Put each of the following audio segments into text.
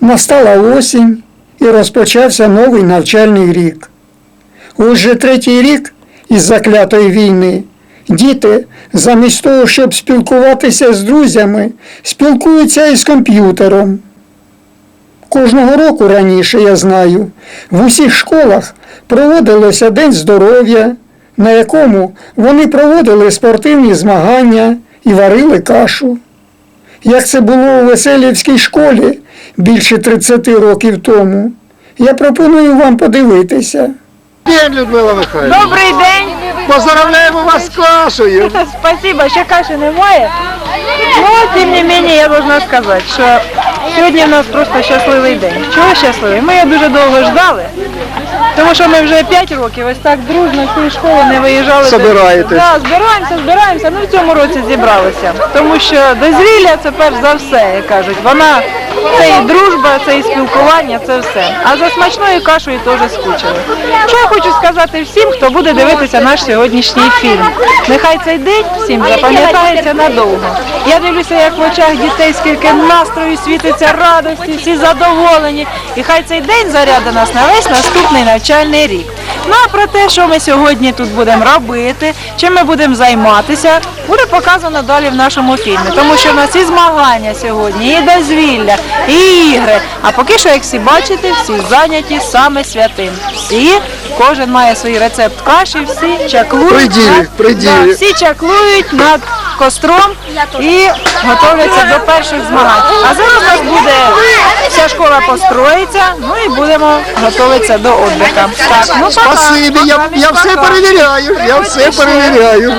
Настала осінь і розпочався новий навчальний рік. Уже третій рік із заклятої війни діти, замість того, щоб спілкуватися з друзями, спілкуються із комп'ютером. Кожного року раніше, я знаю, в усіх школах проводилося День здоров'я, на якому вони проводили спортивні змагання і варили кашу. Як це було у Веселівській школі більше 30 років тому, я пропоную вам подивитися. День, Людмила Михайлівна. Добрий день! Поздравляємо вас з кашею. Спасибо, ще каші немає. Ну, тим не менше, я должна сказати, що сьогодні в нас просто щасливий день. Чого щасливий? Ми його дуже довго ждали, тому що ми вже 5 років ось так дружно з цієї школи не виїжджали. Собираєтесь? Так, збираємося, збираємося. Ну в цьому році зібралися. Тому що дозвілля це перш за все, як кажуть. Вона це і дружба, це і спілкування, це все. А за смачною кашею теж скучили. Що я хочу сказати всім, хто буде дивитися наш сьогоднішній фільм. Нехай цей день всім запам'ятається надовго. Я дивлюся, як в очах дітей скільки настрою світиться радості, всі задоволені. І хай цей день заряде нас на весь наступний навчальний рік. Ну а про те, що ми сьогодні тут будемо робити, чим ми будемо займатися, буде показано далі в нашому фільмі. Тому що в нас і змагання сьогодні, і дозвілля, і ігри. А поки що, як всі бачите, всі зайняті саме святим. Всі, кожен має свій рецепт каші, всі чаклують. При ділі, над- при ділі. Да, всі чаклують над костром і готуються до перших змагань. А зараз у нас буде вся школа построїться, ну і будемо готуватися до віддиха. Так, ну пока. Спасибі, я, я все перевіряю, я все перевіряю.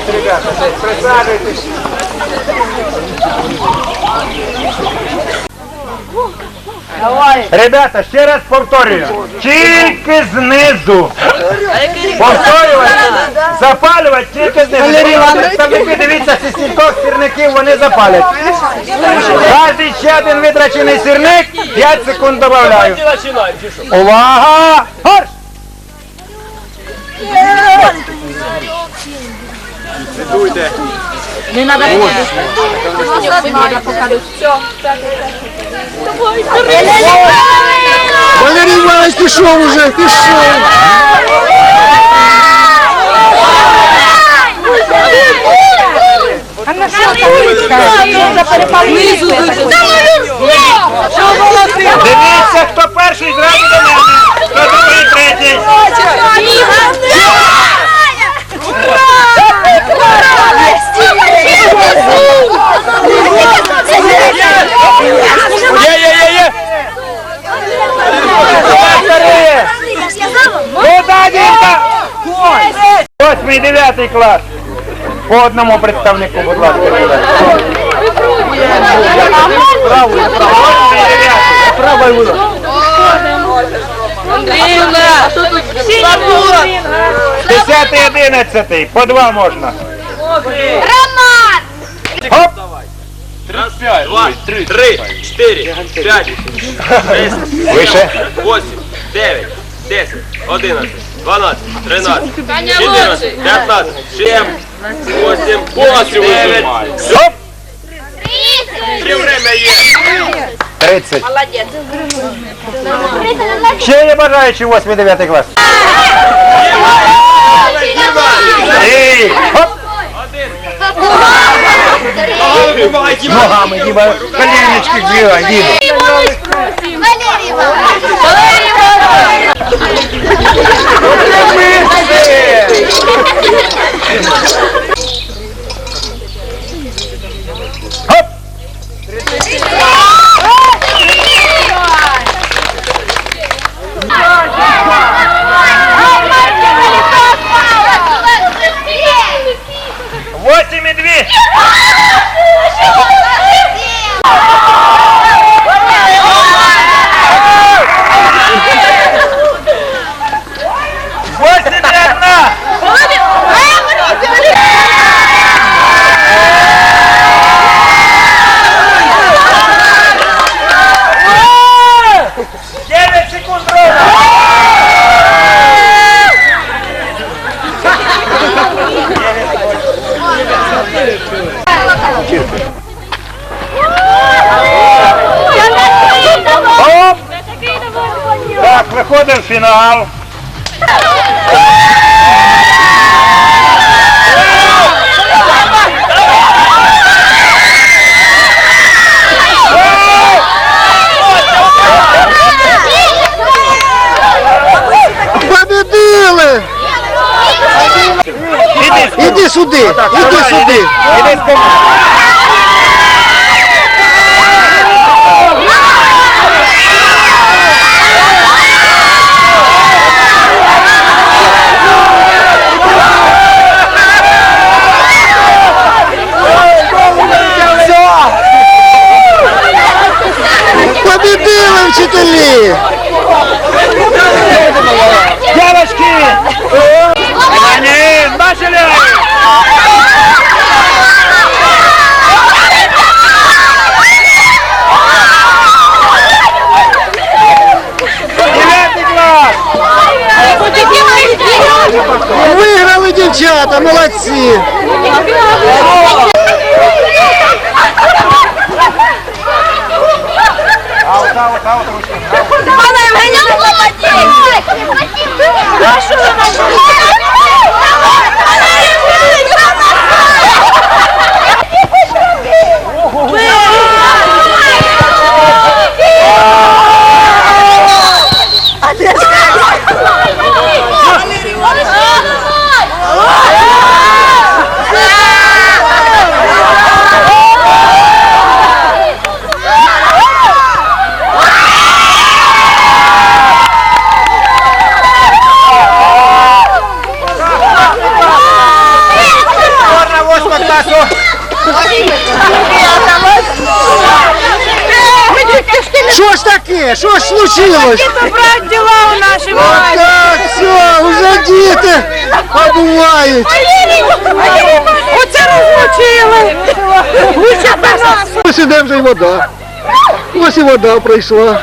Присаджуйтесь, ребята, присаджуйтесь. Ребята, ще раз повторюю. Тільки знизу. Повторювати. Запалювати тільки знизу. Представники, дивіться, зі стількох сірників вони запалять. Кожен ще один витрачений сірник, 5 секунд додаю. Увага! Горш! Валерій Іванович пішов уже, пішов. Дивіться, хто перший зразу до мене, хто другий, третій. Є, є, є, є. Куда, дітка? Восьмий, дев'ятий клас. По одному представнику, будь ласка. Право, право. Восьмий, дев'ятий. Право і будь Десятий, одинадцятий. По два можна. Хоп! Два, три, четыре, пять, шесть, Вище. восемь, девять, десять, одиннадцать, дванадцать, тринадцать, четырнадцать, пятнадцать, семь, восемь, восемь, девять. Хоп! Все время есть. 30. Ще є бажаючі 8-9 клас? І хоп! Ногами, діба, коліночки двигай, Валерій Валерий Валерій Хоп! фінал. Победили! Іди сюди, іди сюди. Іди з Дівчата, молодці! Пане Євгенія, молодець! Прошу Чорна восьма класу! Що ж таке? Що ж? Брать діла у нашій От так, все, уже діти побувають. Оце розмочили. Ось іде вже й вода. Ось і вода прийшла.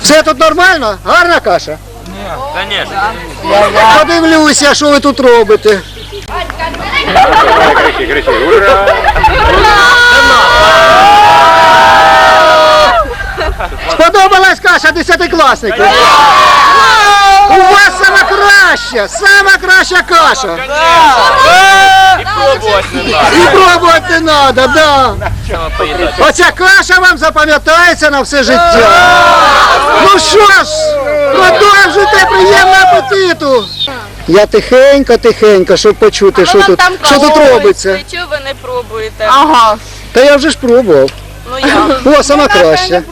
Все тут нормально? Гарна каша? Конечно. Подивлюся, що ви тут робите. Сподобалась каша десятикласників? У вас сама краща, сама краща каша. І пробувати не треба. І пробувати не. Оця каша вам запам'ятається на все життя. Ну що ж, продовжуйте приємного апетиту. Я тихенько, тихенько, щоб почути, що тут, що тут робиться. Чого ви не пробуєте? Ага. Та я вже ж пробував. Ну я. О, сама краща.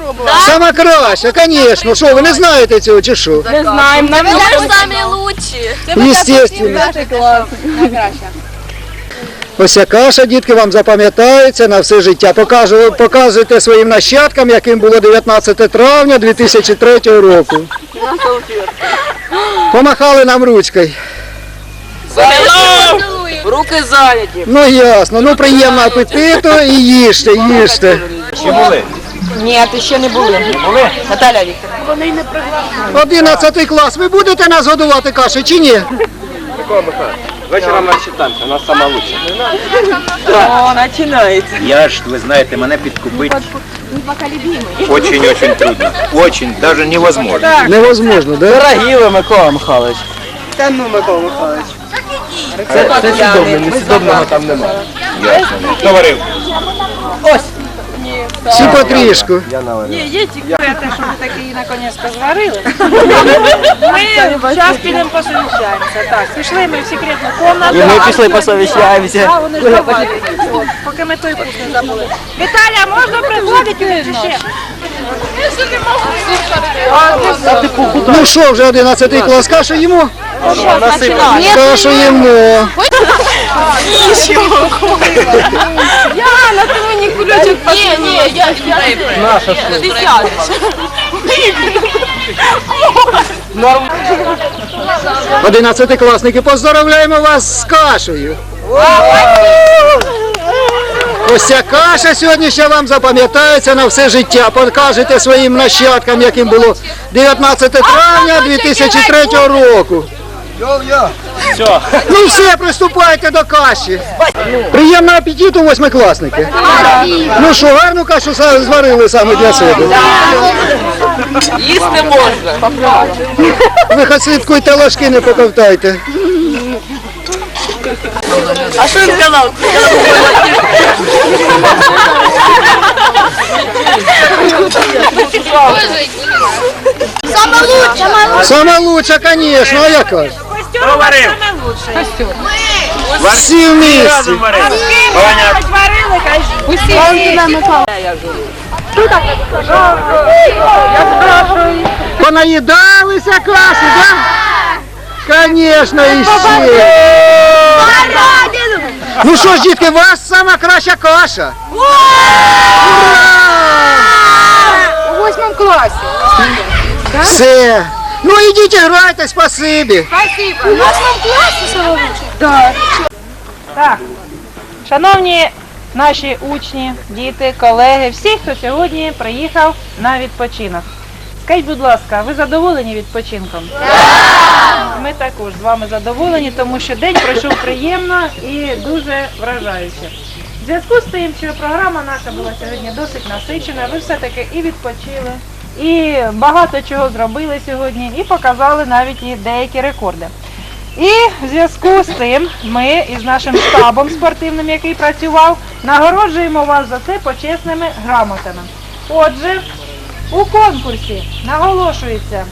Сама краща, звісно. Що, ви не знаєте цього чи що? Не знаємо. Ви ж самі лучші. Естественно. Ось ця каша, дітки, вам запам'ятається на все життя. Покажу, показуйте своїм нащадкам, яким було 19 травня 2003 року. Помахали нам ручкою. Руки зайняті. Ну ясно, ну приємного апетиту і їжте, їжте. Чи були? Ні, ти ще не були. Були? Наталя Вікторівна. 11 клас, ви будете нас годувати каші чи ні? Вечором на читанці, у нас сама лучша. О, починається. Я ж, вы знаете, мене підкупить очень-очень трудно. Очень, даже невозможно. Невозможно, да? Дорогі ви, Микола Михайлович. Та ну, Микола Михайлович. Це, це сідобне, несідобного там немає. Хто варив? Всі потрішку. Дякуєте, що ви такі наконець зварили. Ми зараз підемо посовіщаємося. Так, пішли ми в секретну кімнату. І ми пішли посовіщаємося. Вони ж. Поки ми той вкус не забули. Віталя, можна приходити чи ще? Ну що, вже 11 клас кашу їмо? Ні, Кашу їмо. Яна, ти мені кульочок Ні, ні, я, я. Наша Ти сядеш. Одинадцятикласники, поздоровляємо вас з кашею. Ось ця каша сьогодні ще вам запам'ятається на все життя. Покажете своїм нащадкам, яким було 19 травня 2003 року. Ну все, приступайте до каші. Приємного апетиту, восьмикласники. Ну що, гарну кашу зварили саме для себе. Їсти можна. Ви хоч слідкуйте ложки, не поковтайте. А що він сказав? Саме лучше. Звісно, а яка ж? Хто варив? Всі в місті. Разом варив. Понятно. Понаїдалися каші, так? Звісно, і ще. Ну що ж, дітки, у вас сама краща каша. У восьмому класі. Все. Ну і грайте, спасибі. У восьмому класі саме лучше? Так, шановні наші учні, діти, колеги, всі, хто сьогодні приїхав на відпочинок. Скажіть, будь ласка, ви задоволені відпочинком? Ми також з вами задоволені, тому що день пройшов приємно і дуже вражаюче. В зв'язку з тим, що програма наша була сьогодні досить насичена, ви все-таки і відпочили, і багато чого зробили сьогодні, і показали навіть і деякі рекорди. І в зв'язку з тим ми із нашим штабом спортивним, який працював, нагороджуємо вас за це почесними грамотами. Отже, у конкурсі наголошується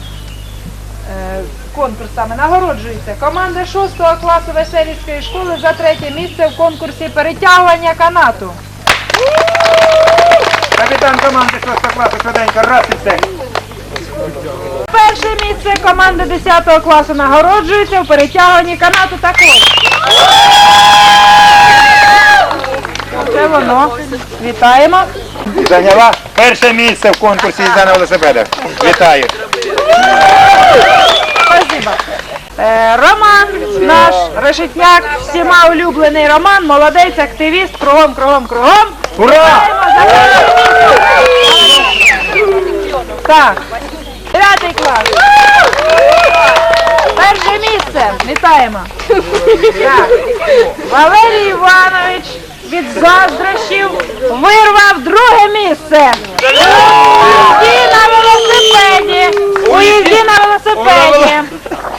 е, конкурс саме нагороджується команда 6 класу Веселівської школи за третє місце в конкурсі перетягування канату. Капітан команди 6 класу швиденько, раз і все. Перше місце команда 10 класу нагороджується в перетягуванні канату також. Це воно. Вітаємо. Зайняла перше місце в конкурсі їзда на велосипедах. Вітаю. Спасибо. Е, Роман, наш решетняк, всіма улюблений Роман, молодець, активіст, кругом, кругом, кругом. Ура! Так, дев'ятий клас. Перше місце. Вітаємо. Так. Валерій Іванович від заздрощів вирвав друге місце. У їзді на велосипеді. У їзді на велосипеді.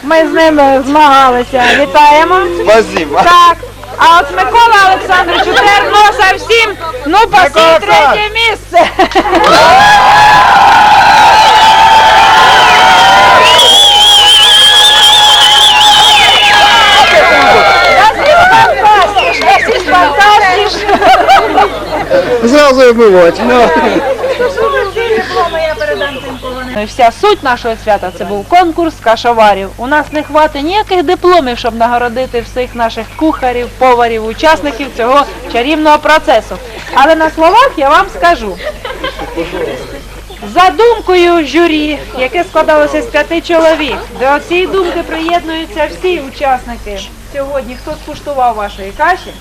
Ми з ними змагалися. Вітаємо. Спасибо. Так. А от Микола Олександрович тепер носа всім, ну Микола третє місце. Зразу обмивати. Ну Вся суть нашого свята це був конкурс кашоварів. У нас не хватить ніяких дипломів, щоб нагородити всіх наших кухарів, поварів, учасників цього чарівного процесу. Але на словах я вам скажу. За думкою журі, яке складалося з п'яти чоловік, до цієї думки приєднуються всі учасники сьогодні, хто скуштував вашої каші.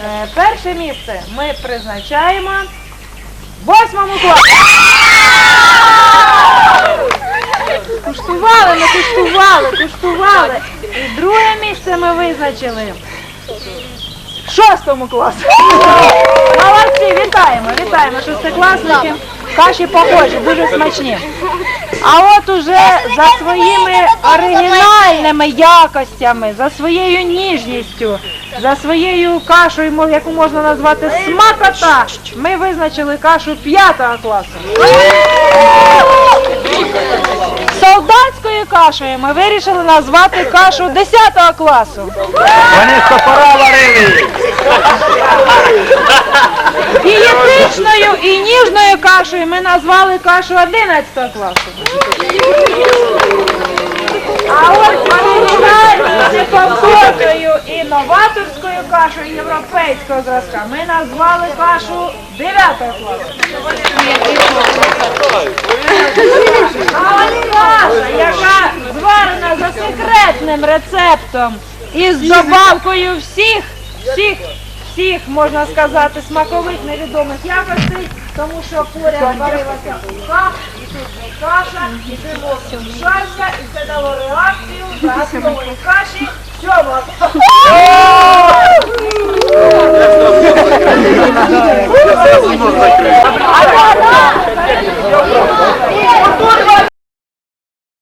Е, перше місце ми призначаємо восьмому класі. Куштували, ми куштували, куштували. І друге місце ми визначили. Шостому класу. Молодці, вітаємо, вітаємо, шестикласники. Каші похожі, дуже смачні. А от уже за своїми оригінальними якостями, за своєю ніжністю, за своєю кашею, мов- яку можна назвати смакота, ми визначили кашу п'ятого класу. Солдатською кашею ми вирішили назвати кашу 10 класу. Вони з варили. Дієтичною і ніжною кашею ми назвали кашу 11 класу. А от оригінальною, неповторною і новаторською кашею європейського зразка ми назвали кашу 9 класу. Спеціальним рецептом із добавкою всіх, всіх, всіх, можна сказати, смакових невідомих якостей, тому що поряд варилася уха, і тут не каша, і це зовсім шарся, і це дало реакцію за основою каші. Сьома.